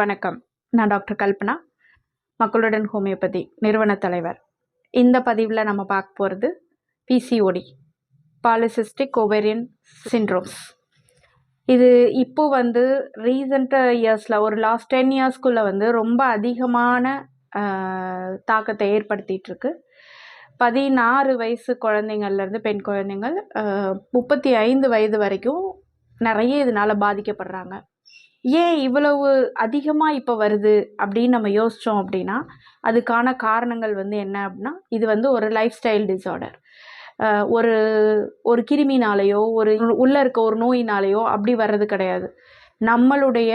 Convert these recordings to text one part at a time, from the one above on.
வணக்கம். நான் டாக்டர் கல்பனா மக்களுடன் ஹோமியோபதி நிறுவன தலைவர். இந்த பதிவில் நம்ம பார்க்க போகிறது பிசிஓடி பாலிசிஸ்டிக் ஓவேரியன் சிண்ட்ரோம்ஸ் இது இப்போ வந்து ரீசண்ட் இயர்ஸில் ஒரு லாஸ்ட் டென் இயர்ஸ்க்குள்ளே வந்து ரொம்ப அதிகமான தாக்கத்தை ஏற்படுத்திகிட்ருக்கு பதினாறு வயசு குழந்தைங்கள்லேருந்து பெண் குழந்தைங்கள் முப்பத்தி ஐந்து வயது வரைக்கும் நிறைய இதனால் பாதிக்கப்படுறாங்க. ஏன் இவ்வளவு அதிகமாக இப்போ வருது அப்படின்னு நம்ம யோசித்தோம் அப்படின்னா அதுக்கான காரணங்கள் வந்து என்ன அப்படின்னா இது வந்து ஒரு லைஃப் ஸ்டைல் டிஸார்டர் ஒரு ஒரு கிருமினாலேயோ ஒரு உள்ளே இருக்க ஒரு நோயினாலேயோ அப்படி வர்றது கிடையாது. நம்மளுடைய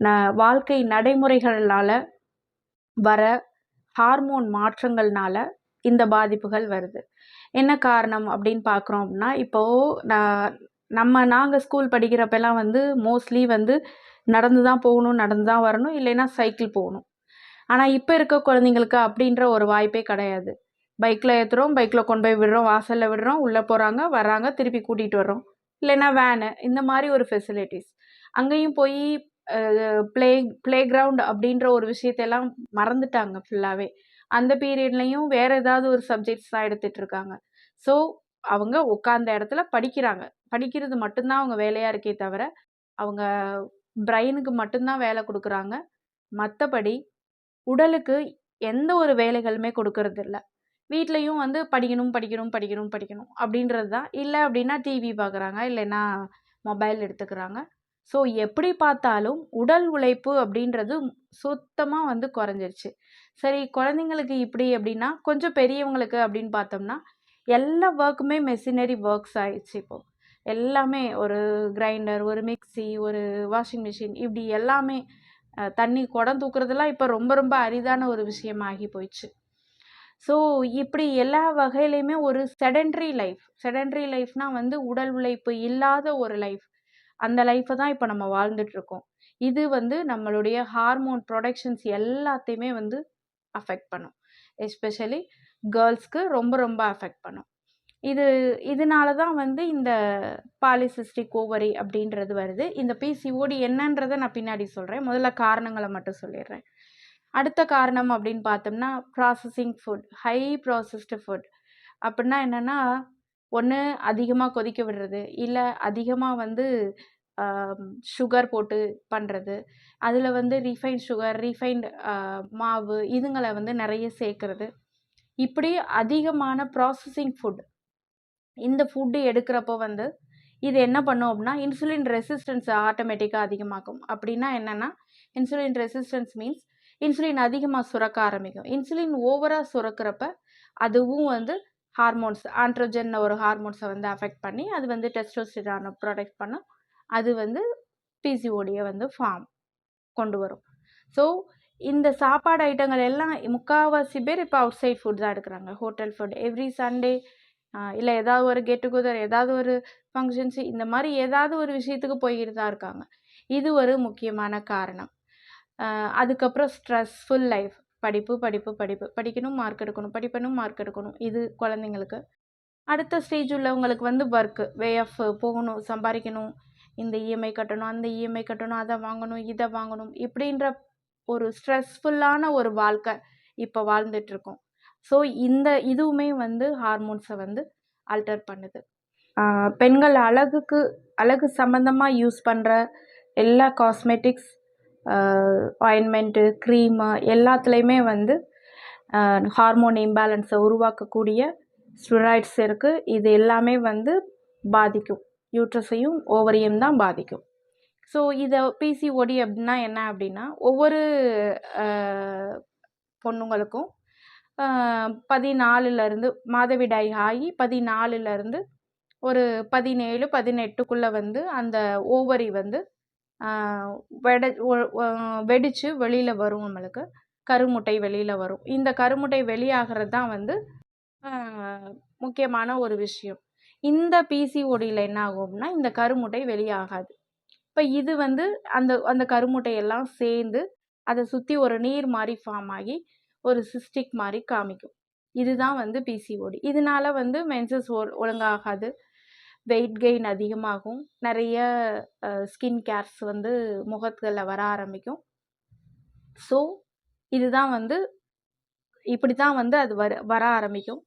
ந வாழ்க்கை நடைமுறைகளால் வர ஹார்மோன் மாற்றங்கள்னால இந்த பாதிப்புகள் வருது. என்ன காரணம் அப்படின்னு பார்க்குறோம் அப்படின்னா இப்போது நான் நம்ம நாங்கள் ஸ்கூல் படிக்கிறப்பெல்லாம் வந்து மோஸ்ட்லி வந்து நடந்து தான் போகணும் நடந்து தான் வரணும் இல்லைன்னா சைக்கிள் போகணும். ஆனால் இப்போ இருக்க குழந்தைங்களுக்கு அப்படின்ற ஒரு வாய்ப்பே கிடையாது. பைக்கில் ஏற்றுறோம் பைக்கில் கொண்டு போய் விடுறோம் வாசலில் விடுறோம் உள்ளே போகிறாங்க வராங்க திருப்பி கூட்டிகிட்டு வர்றோம். இல்லைன்னா வேனு இந்த மாதிரி ஒரு ஃபெசிலிட்டிஸ் அங்கேயும் போய் ப்ளே ப்ளே கிரவுண்ட் அப்படின்ற ஒரு விஷயத்தையெல்லாம் மறந்துட்டாங்க ஃபுல்லாகவே அந்த பீரியட்லேயும் வேறு ஏதாவது ஒரு சப்ஜெக்ட்ஸ் தான் எடுத்துகிட்டு இருக்காங்க. ஸோ அவங்க உட்காந்த இடத்துல படிக்கிறாங்க. படிக்கிறது மட்டும்தான் அவங்க வேலையாக இருக்கே தவிர அவங்க பிரெயினுக்கு மட்டும்தான் வேலை கொடுக்குறாங்க. மற்றபடி உடலுக்கு எந்த ஒரு வேலைகளுமே கொடுக்கறதில்ல. வீட்லேயும் வந்து படிக்கணும் படிக்கணும் படிக்கணும் படிக்கணும் அப்படின்றது தான். இல்லை அப்படின்னா டிவி பார்க்குறாங்க இல்லைன்னா மொபைல் எடுத்துக்கிறாங்க. ஸோ எப்படி பார்த்தாலும் உடல் உழைப்பு அப்படின்றது சுத்தமாக வந்து குறைஞ்சிருச்சு. சரி குழந்தைங்களுக்கு இப்படி அப்படின்னா கொஞ்சம் பெரியவங்களுக்கு அப்படின்னு பார்த்தோம்னா எல்லா ஒர்க்குமே மெஷினரி ஒர்க்ஸ் ஆயிடுச்சு இப்போது எல்லாமே ஒரு கிரைண்டர் ஒரு மிக்ஸி ஒரு வாஷிங் மிஷின் இப்படி எல்லாமே தண்ணி குடம் தூக்குறதெல்லாம் இப்போ ரொம்ப ரொம்ப அரிதான ஒரு விஷயமாகி போயிடுச்சு. ஸோ இப்படி எல்லா வகையிலையுமே ஒரு செடன்ட்ரி லைஃப் செடன்ட்ரி லைஃப்னால் வந்து உடல் உழைப்பு இல்லாத ஒரு லைஃப் அந்த லைஃப்பை தான் இப்போ நம்ம வாழ்ந்துட்டு இருக்கோம். இது வந்து நம்மளுடைய ஹார்மோன் ப்ரொடக்ஷன்ஸ் எல்லாத்தையுமே வந்து அஃபெக்ட் பண்ணும். எஸ்பெஷலி கேர்ள்ஸ்க்கு ரொம்ப ரொம்ப அஃபெக்ட் பண்ணும். இது இதனால தான் வந்து இந்த பாலிசிஸ்டிக் ஓவரி அப்படின்றது வருது. இந்த பிசிஓடி என்னன்றதை நான் பின்னாடி சொல்கிறேன் முதல்ல காரணங்களை மட்டும் சொல்லிடுறேன். அடுத்த காரணம் அப்படின்னு பார்த்தோம்னா processing food high processed food அப்படின்னா என்னென்னா ஒன்று அதிகமாக கொதிக்க விடுறது இல்லை அதிகமாக வந்து சுகர் போட்டு பண்ணுறது அதில் வந்து ரீஃபைண்ட் சுகர் ரீஃபைண்ட் மாவு இதுங்களை வந்து நிறைய சேர்க்குறது. இப்படி அதிகமான ப்ராசஸிங் ஃபுட் இந்த ஃபுட்டு எடுக்கிறப்போ வந்து இது என்ன பண்ணும் அப்படின்னா இன்சுலின் ரெசிஸ்டன்ஸை ஆட்டோமேட்டிக்காக அதிகமாக்கும். அப்படின்னா என்னென்னா இன்சுலின் ரெசிஸ்டன்ஸ் மீன்ஸ் இன்சுலின் அதிகமாக சுரக்க ஆரம்பிக்கும். இன்சுலின் ஓவராக சுரக்கிறப்ப அதுவும் வந்து ஹார்மோன்ஸ் ஆண்ட்ரோஜன் ஒரு ஹார்மோன்ஸை வந்து அஃபெக்ட் பண்ணி அது வந்து டெஸ்டோஸ்டிரானை ப்ரொடக்ட் பண்ணும். அது வந்து பிசிஓடியை வந்து ஃபார்ம் கொண்டு வரும். ஸோ இந்த சாப்பாடு ஐட்டங்கள் எல்லாம் முக்கால்வாசி பேர் இப்போ அவுட் சைட் ஃபுட் தான் எடுக்கிறாங்க. ஹோட்டல் ஃபுட் எவ்ரி சண்டே இல்லை ஏதாவது ஒரு கெட் டுகெதர் ஏதாவது ஒரு ஃபங்க்ஷன்ஸ் இந்த மாதிரி ஏதாவது ஒரு விஷயத்துக்கு போய்கிட்டு தான் இருக்காங்க. இது ஒரு முக்கியமான காரணம். அதுக்கப்புறம் ஸ்ட்ரெஸ்ஃபுல் லைஃப் படிப்பு படிப்பு படிப்பு. படிக்கணும் மார்க் எடுக்கணும் படிக்கணும் மார்க் எடுக்கணும். இது குழந்தைங்களுக்கு. அடுத்த ஸ்டேஜ் உள்ளவங்களுக்கு வந்து ஒர்க்கு வே ஆஃப் போகணும் சம்பாதிக்கணும். இந்த இஎம்ஐ கட்டணும் அந்த இஎம்ஐ கட்டணும் அதை வாங்கணும் இதை வாங்கணும். இப்படின்ற ஒரு ஸ்ட்ரெஸ்ஃபுல்லான ஒரு வாழ்க்கை இப்போ வாழ்ந்துட்டுருக்கோம் ஸோ இந்த இதுவுமே வந்து ஹார்மோன்ஸை வந்து ஆல்டர் பண்ணுது. பெண்கள் அழகுக்கு அழகு சம்மந்தமாக யூஸ் பண்ணுற எல்லா காஸ்மெட்டிக்ஸ் ஆயின்மெண்ட்டு க்ரீமு எல்லாத்துலேயுமே வந்து ஹார்மோன் இம்பேலன்ஸை உருவாக்கக்கூடிய ஸ்டெராய்ட்ஸ் இருக்குது இது எல்லாமே வந்து பாதிக்கும். யூட்ரஸையும் ஓவரியும் தான் பாதிக்கும். ஸோ இதை பிசிஓடி அப்படின்னா என்ன அப்படின்னா ஒவ்வொரு பொண்ணுங்களுக்கும் பதினாலுலேருந்து மாதவிடாய் ஆகி பதினாலுலேருந்து ஒரு பதினேழு பதினெட்டுக்குள்ளே வந்து அந்த ஓவரி வந்து வெட ஒ- வெளியில் வரும் நம்மளுக்கு. கருமுட்டை வெளியில் வரும். இந்த கருமுட்டை வெளியாகிறது தான் வந்து முக்கியமான ஒரு விஷயம். இந்த பிசிஓடியில் என்ன ஆகும்னா இந்த கருமுட்டை வெளியாகாது. இப்போ இது வந்து அந்த அந்த கருமுட்டையெல்லாம் சேர்ந்து அதை சுற்றி ஒரு நீர் மாதிரி ஃபார்ம் ஆகி ஒரு சிஸ்டிக் மாதிரி காமிக்கும். இதுதான் வந்து பிசிஓடி இதனால வந்து மென்சஸ் ஒழுங்காகாது. வெயிட் கெயின் அதிகமாகும். நிறைய ஸ்கின் கேர்ஸ் வந்து முகத்துகளில் வர ஆரம்பிக்கும். ஸோ இதுதான் வந்து இப்படி தான் வந்து அது வர வர ஆரம்பிக்கும்.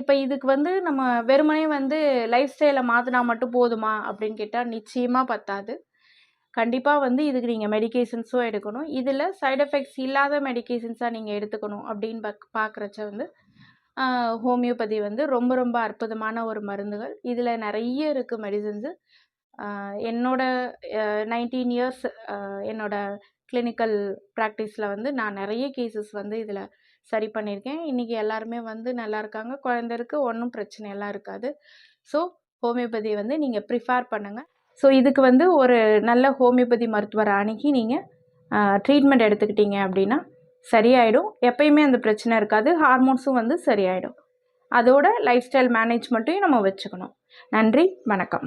இப்போ இதுக்கு வந்து நம்ம வெறுமனே வந்து லைஃப் ஸ்டைலை மாற்றினா மட்டும் போதுமா? அப்படின்னு கேட்டால் நிச்சயமாக பத்தாது. கண்டிப்பாக வந்து இதுக்கு நீங்கள் மெடிகேஷன்ஸும் எடுக்கணும். இதில் சைட் எஃபெக்ட்ஸ் இல்லாத மெடிகேஷன்ஸாக நீங்கள் எடுத்துக்கணும் அப்படின்னு பக் பார்க்குறச்ச வந்து ஹோமியோபதி வந்து ரொம்ப ரொம்ப அற்புதமான ஒரு மருந்துகள். இதில் நிறைய இருக்குது மெடிசன்ஸு என்னோட நைன்டீன் இயர்ஸ் என்னோட கிளினிக்கல் ப்ராக்டிஸில் வந்து நான் நிறைய கேசஸ் வந்து இதில் சரி பண்ணியிருக்கேன். இன்றைக்கி எல்லாருமே வந்து நல்லா இருக்காங்க. குழந்தைக்கு ஒன்றும் பிரச்சனையெல்லாம் இருக்காது. ஸோ ஹோமியோபதி வந்து நீங்கள் ப்ரிஃபேர் பண்ணுங்கள் ஸோ இதுக்கு வந்து ஒரு நல்ல ஹோமியோபதி மருத்துவரை அணுகி நீங்கள் ட்ரீட்மெண்ட் எடுத்துக்கிட்டீங்க அப்படின்னா சரியாயிடும். எப்பயுமே அந்த பிரச்சனை இருக்காது. ஹார்மோன்ஸும் வந்து சரியாயிடும். அதோட லைஃப் ஸ்டைல் மேனேஜ்மெண்ட்டையும் நம்ம வச்சுக்கணும். நன்றி. வணக்கம்.